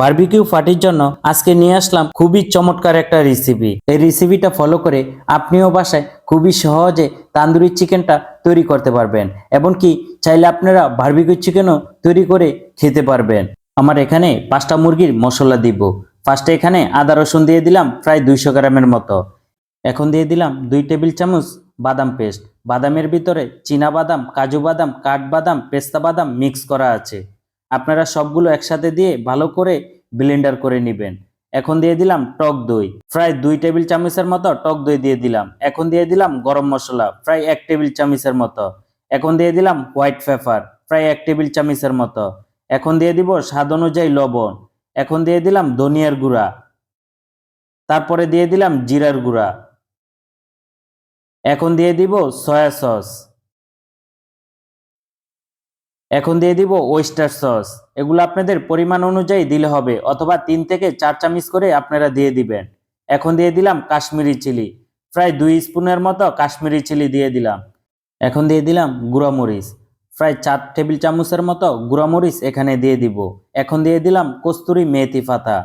Barbecue পার্টির জন্য আজকে নিয়ে আসলাম খুবই চমৎকার একটা রেসিপি এই রেসিপিটা ফলো করে আপনিও বাসায় খুবই সহজে তান্দুরি চিকেনটা তৈরি করতে পারবেন, এমনকি চাইলে আপনারা বারবিকিউ চিকেনও তৈরি করে খেতে পারবেন। আমার এখানে পাঁচটা মুরগির মশলা দিব। ফার্স্টে এখানে আদা রসুন দিয়ে দিলাম প্রায় দুইশো গ্রামের মতো। এখন দিয়ে দিলাম দুই টেবিল চামচ বাদাম পেস্ট। বাদামের ভিতরে চীনা বাদাম, কাজু বাদাম কাঠবাদাম পেস্তা বাদাম মিক্স করা আছে। আপনারা সবগুলো একসাথে দিয়ে ভালো করে ব্লেন্ডার করে নেবেন। এখন দিয়ে দিলাম টক দই। প্রায় দুই টেবিল চামচের মতো টক দই দিয়ে দিলাম। এখন দিয়ে দিলাম গরম মশলা, প্রায় এক টেবিল চামচের মতো। এখন দিয়ে দিলাম হোয়াইট পেপার প্রায় এক টেবিল চামচের মতো। এখন দিয়ে দিব স্বাদ অনুযায়ী লবণ। এখন দিয়ে দিলাম ধনিয়ার গুঁড়া। তারপরে দিয়ে দিলাম জিরার গুঁড়া। এখন দিয়ে দিব সয়া সস। এখন দিয়ে দিব ওয়েস্টার সস এগুলো আপনাদের পরিমাণ অনুযায়ী দিলে হবে, অথবা তিন থেকে চার চামচ করে আপনারা দিয়ে দিবেন। এখন দিয়ে দিলাম কাশ্মীরি চিলি। প্রায় দুই স্পুনের মতো কাশ্মীরি চিলি দিয়ে দিলাম। এখন দিয়ে দিলাম গুঁড়ামরিচ। প্রায় চার টেবিল চামচের মতো গুঁড়ামরিচ এখানে দিয়ে দিব। এখন দিয়ে দিলাম কস্তুরি মেথি পাতা।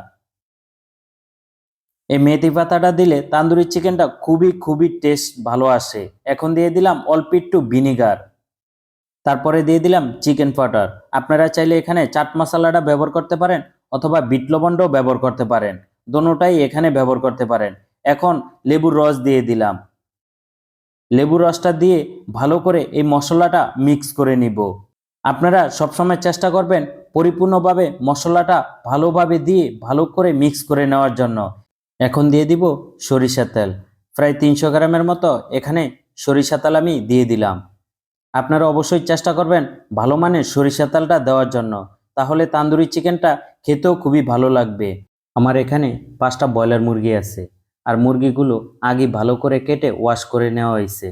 এই মেথি পাতাটা দিলে তান্দুরি চিকেনটা খুবই খুবই টেস্ট ভালো আসে। এখন দিয়ে দিলাম অল্প একটু ভিনিগার। তারপরে দিয়ে দিলাম চিকেন পাউডার আপনারা চাইলে এখানে চাট মশলাটা ব্যবহার করতে পারেন অথবা বিট লবণটাও ব্যবহার করতে পারেন। দোনোটাই এখানে ব্যবহার করতে পারেন। এখন লেবুর রস দিয়ে দিলাম। লেবুর রসটা দিয়ে ভালো করে এই মশলাটা মিক্স করে নিব। আপনারা সবসময় চেষ্টা করবেন পরিপূর্ণভাবে মশলাটা ভালোভাবে দিয়ে ভালো করে মিক্স করে নেওয়ার জন্য। এখন দিয়ে দিব সরিষা তেল। প্রায় তিনশো গ্রামের মতো এখানে সরিষা তেল আমি দিয়ে দিলাম। আপনারা অবশ্যই চেষ্টা করবেন ভালো মানের সরিষা তেলটা দেওয়ার জন্য। তাহলে তান্দুরি চিকেনটা খেতেও খুবই ভালো লাগবে। আমার এখানে পাঁচটা ব্রয়লার মুরগি আছে আর মুরগিগুলো আগে ভালো করে কেটে ওয়াশ করে নেওয়া হয়েছে।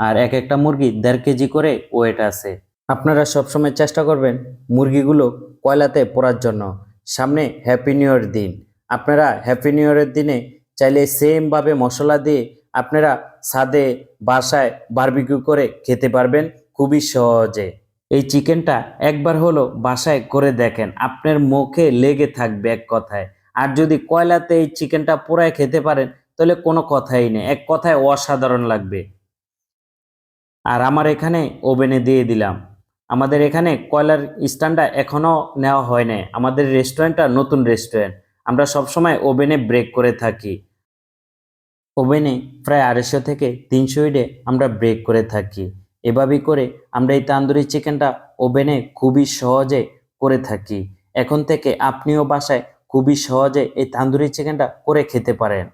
আর এক একটা মুরগি দেড় কেজি করে ওয়েট আছে। আপনারা সবসময় চেষ্টা করবেন মুরগিগুলো কয়লাতে পোড়ার জন্য। সামনে হ্যাপি নিউ ইয়ার দিন। আপনারা হ্যাপি নিউ ইয়ারের দিনে চাইলে সেমভাবে মশলা দিয়ে আপনারা ছাদে, বাসায় বারবিকিউ করে খেতে পারবেন খুবই সহজে। এই চিকেনটা একবার হলো বাসায় করে দেখেন, আপনার মুখে লেগে থাকবে এক কথায়। আর যদি কয়লাতে এই চিকেনটা পোড়ায় খেতে পারেন, তাহলে কোনো কথাই নেই, এক কথায় অসাধারণ লাগবে। আর আমার এখানে ওভেনে দিয়ে দিলাম। আমাদের এখানে কয়লার স্ট্যান্ডটা এখনও নেওয়া হয় নাই। আমাদের রেস্টুরেন্টটা নতুন রেস্টুরেন্ট। আমরা সবসময় ওভেনে ব্রেক করে থাকি। ওভেনে প্রায় আড়াইশো থেকে তিনশো ইডে আমরা ব্রেক করে থাকি। এভাবেই করে আমরা এই তান্দুরি চিকেনটা ওভেনে খুবই সহজে করে থাকি। এখন থেকে আপনিও বাসায় খুবই সহজে এই তান্দুরি চিকেনটা করে খেতে পারেন।